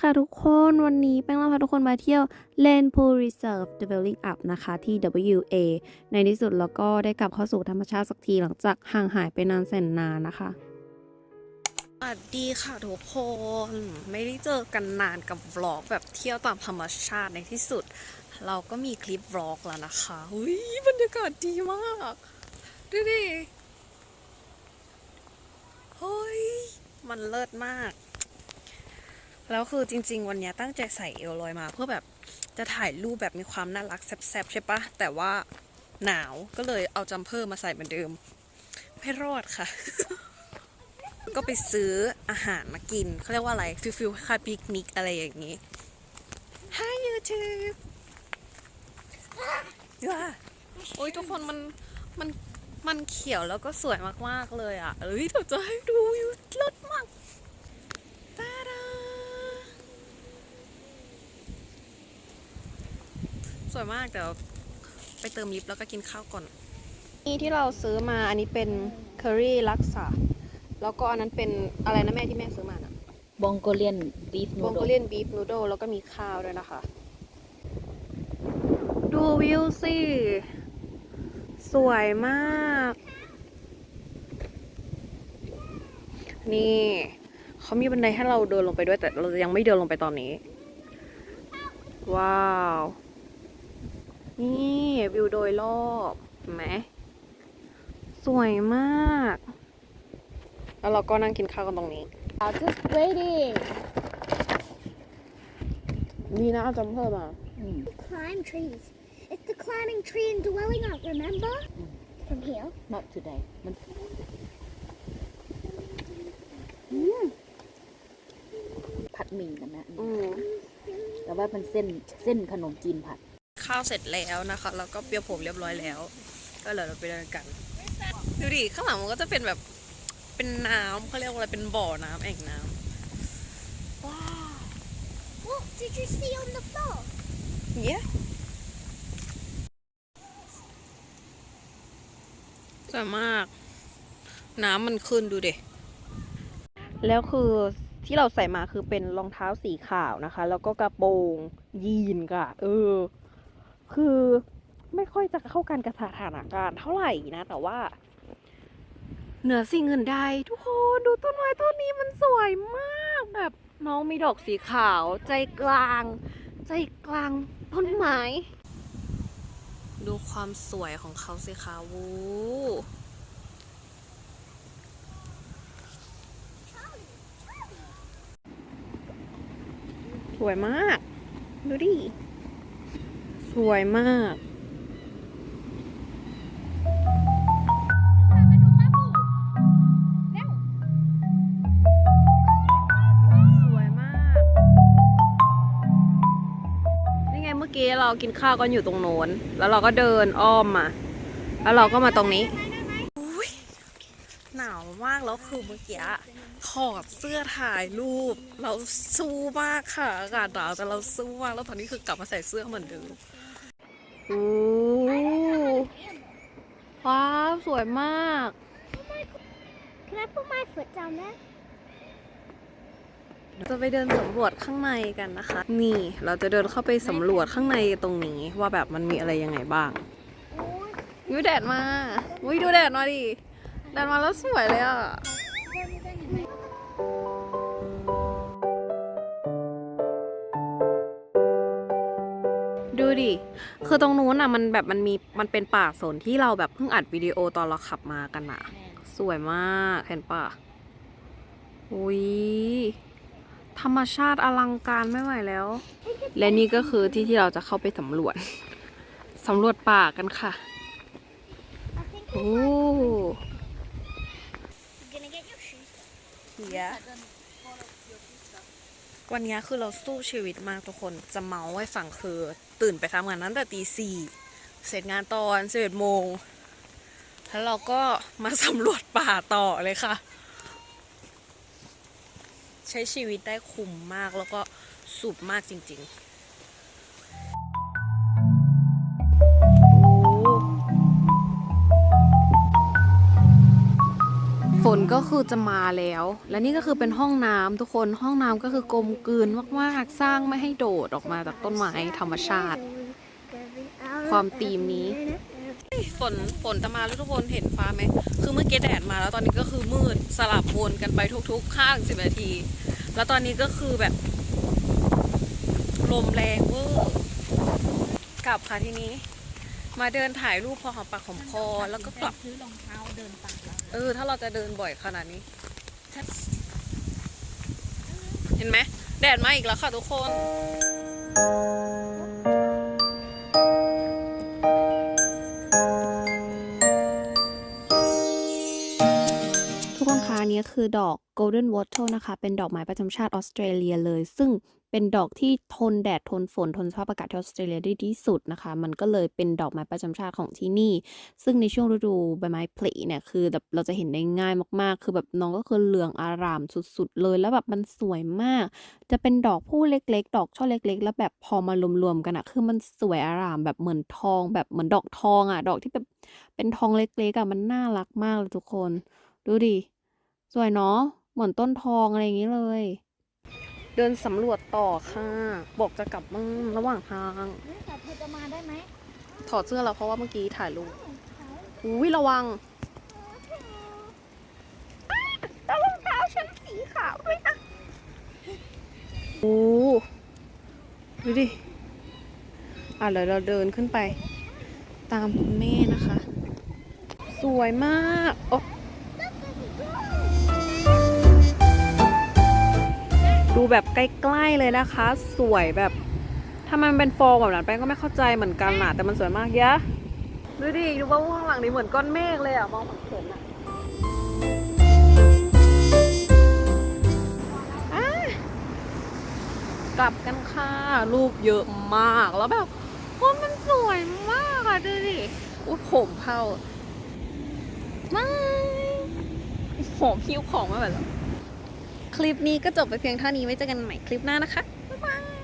ค่ะทุกคนวันนี้แป้งเราพาทุกคนมาเที่ยวเลน Pool Reserve Developing Up นะคะที่ WA ในที่สุดแล้วก็ได้กลับเข้าสู่ธรรมชาติสักทีหลังจากห่างหายไปนานแสนนานนะคะ สวัสดีค่ะทุกคน ไม่ได้เจอกันนานกับวล็อกแบบเที่ยวตามธรรมชาติในที่สุด เราก็มีคลิปวล็อกแล้วนะคะอุ้ยบรรยากาศดีมากดูดิเฮ้ยมันเลิศมาก แล้วคือจริง ๆ วันเนี้ยตั้งใจใส่เอลลอยมา เพื่อแบบจะถ่ายรูปแบบมีความน่ารักแซ่บๆใช่ปะแต่ว่าหนาวก็เลยเอาจัมเพอร์มาใส่เหมือนเดิม ไม่รอดค่ะ ก็ไปซื้ออาหารมากินเขาเรียกว่าอะไรฟิลฟิลคายปิกนิกอะไรอย่างนี้ Hi YouTube ว้าโอ้ยทุกคนมันมันมันเขียวแล้วก็สวยมากๆเลยอะเอ้ยเดี๋ยวจะให้ดูวิวเลิศมากตาดาส วยมากเดี๋ยวไปเติมลิฟต์แล้วก็กินข้าวก่อน นี่ที่เราซื้อมาอันนี้เป็นเคอรี่ลักษาแล้วก็อันนั้นเป็นอะไรนะแม่ที่แม่ซื้อมาน่ะบองโกเลียนบีฟนูมองโดโกเลียนบีฟนูโดแล้วก็มีข้าวด้วยนะคะ ดูวิวสิ สวยมาก นี่เขามีบันไดให้เราเดินลงไปด้วยแต่เรายังไม่เดินลงไปตอนนี้ ว้าว นี่วิวโดยรอบเห็นไหมสวยมาก แล้วเราก็นั่งกินข้าวกันตรงนี้ just waiting นี่นะเอาจำเพิ่มมา climb trees. It's the climbing tree and dwelling up, remember? From here. not today มันผัดหมี่กันนะ อืมแต่ว่ามันเส้นเส้นขนมจีนผัด ข้าวเสร็จแล้วนะคะ แล้วก็เปรียวผมเรียบร้อยแล้ว ก็เลยเราไปเดินกัน ดูดิข้างหลังมันก็จะเป็นแบบเป็นน้ำเขาเรียกว่าอะไรเป็นบ่อน้ำแอ่งน้ำว้าว What did you see on the floor? เย้สวยมาก น้ำมันขึ้นดูดิแล้วคือที่เราใส่มาคือเป็นรองเท้าสีขาวนะคะ แล้วก็กระโปรงยีนค่ะ เออ คือไม่ค่อยจะเข้ากันกับสถานการณ์เท่าไหร่นะ แต่ว่า เหนือสิ่งอื่นใดทุกคนดูต้นไม้ต้นนี้มันสวยมากแบบ น้องมีดอกสีขาว ใจกลาง ใจกลางต้นไม้ดูความสวยของเขาสิคะวูสวยมาก ดูดิ สวยมากสวยมากนี่ไงเมื่อกี้เรากินข้าวกันอยู่ตรงโน้น แล้วเราก็เดินอ้อมมา แล้วเราก็มาตรงนี้หนาวมากแล้วคือเมื่อกี้ ถอดเสื้อถ่ายรูป เราสู้มากค่ะอากาศหนาวแต่เราสู้มากแล้วตอนนี้คือกลับมาใส่เสื้อเหมือนเดิมโอ้ว้าวสวยมาก Can I put my foot down there? จะไปเดินสำรวจข้างในกันนะคะ นี่เราจะเดินเข้าไปสำรวจข้างในตรงนี้ว่าแบบมันมีอะไรยังไงบ้างวิวแดดมาวิดูแดดมาดิแดดมาแล้วสวยเลยอะ ดูดิ คือตรงนู้นอะมันแบบมันมีมันเป็นป่าสนที่เราแบบเพิ่งอัดวิดีโอตอนเราขับมากันอะ สวยมากเห็นปะอุ้ยธรรมชาติอลังการไม่ไหวแล้ว และนี่ก็คือที่ที่เราจะเข้าไปสำรวจสำรวจป่ากันค่ะ โอ้ you're gonna get your shoes. เสีย วันนี้คือเราสู้ชีวิตมากทุกคนจะเมาไว้ฝังคือ ตื่นไปทำงานนั้นแต่ตีสี่เสร็จงานตอนสิบเอ็ดโมงแล้วเราก็มาสำรวจป่าต่อเลยค่ะ ใช้ชีวิตได้คุ้มมากแล้วก็สุบมากจริง ๆ ฝนก็คือจะมาแล้ว และนี่ก็คือเป็นห้องน้ำทุกคนห้องน้ำก็คือกลมกลืนมากๆ สร้างไม่ให้โดดออกมาจากต้นไม้ธรรมชาติ ความธีมนี้ ฝนฝนจะมาแล้วทุกคนเห็นฟ้าไหมคือเมื่อกี้แดดมาแล้วตอนนี้ก็คือมืดสลับวนกันไปทุกๆข้างสิบนาที แล้วตอนนี้ก็คือแบบ ลมแรงเวอร์กลับค่ะทีนี้ มาเดินถ่ายรูปพอหอมปากหอมคอแล้วก็กลับซื้อรองเท้าเดินตามเรา เออ ถ้าเราจะเดินบ่อยขนาดนี้ เห็นไหม แดดมาอีกแล้วค่ะทุกคน นี้คือดอก golden wattle นะคะ เป็นดอกไม้ประจำชาติออสเตรเลียเลย ซึ่งเป็นดอกที่ทนแดดทนฝนทนสภาพอากาศที่ออสเตรเลียได้ที่สุดนะคะ มันก็เลยเป็นดอกไม้ประจำชาติของที่นี่ ซึ่งในช่วงฤดูใบไม้ผลิเนี่ยคือแบบเราจะเห็นได้ง่ายมากๆ คือแบบน้องก็คือเหลืองอารามสุดๆ เลย แล้วแบบมันสวยมาก จะเป็นดอกผู้เล็กๆ ดอกช่อเล็ก ๆ แล้วแบบพอมารวมๆกันอะคือมันสวยอารามแบบเหมือนทอง แบบเหมือนดอกทองอะดอกที่แบบเป็นทองเล็กๆอะมันน่ารักมากเลยทุกคน ดูดิ สวยเนาะเหมือนต้นทองอะไรอย่างนี้เลย เดินสำรวจต่อค่ะ บอกจะกลับบ้านระหว่างทางแต่เธอจะมาได้ไหมถอดเสื้อแล้วเพราะว่าเมื่อกี้ถ่ายรูปอุ้ยระวังตรองเท้าฉันสีขาวด้วยนะโอ้ดูดิ อะเดี๋ยวเราเดินขึ้นไป ตามคุณแม่นะคะ สวยมากโอ้ ดูแบบใกล้ๆเลยนะคะ สวยแบบถ้ามันเป็นฟองแบบนั้นแป้งก็ไม่เข้าใจเหมือนกันนะแต่มันสวยมากยะดูดิดูว่าข้างหลังนี้เหมือนก้อนเมฆเลยอะมองเหมือนเข็มอะอะกลับกันค่ะรูปเยอะมากแล้วแบบโอ้มันสวยมากอะดูดิอุ้ยผมเผาไม่ผมหิ้วของมาแบบ คลิปนี้ก็จบไปเพียงเท่านี้ไว้เจอกันใหม่คลิปหน้านะคะ บ๊ายบาย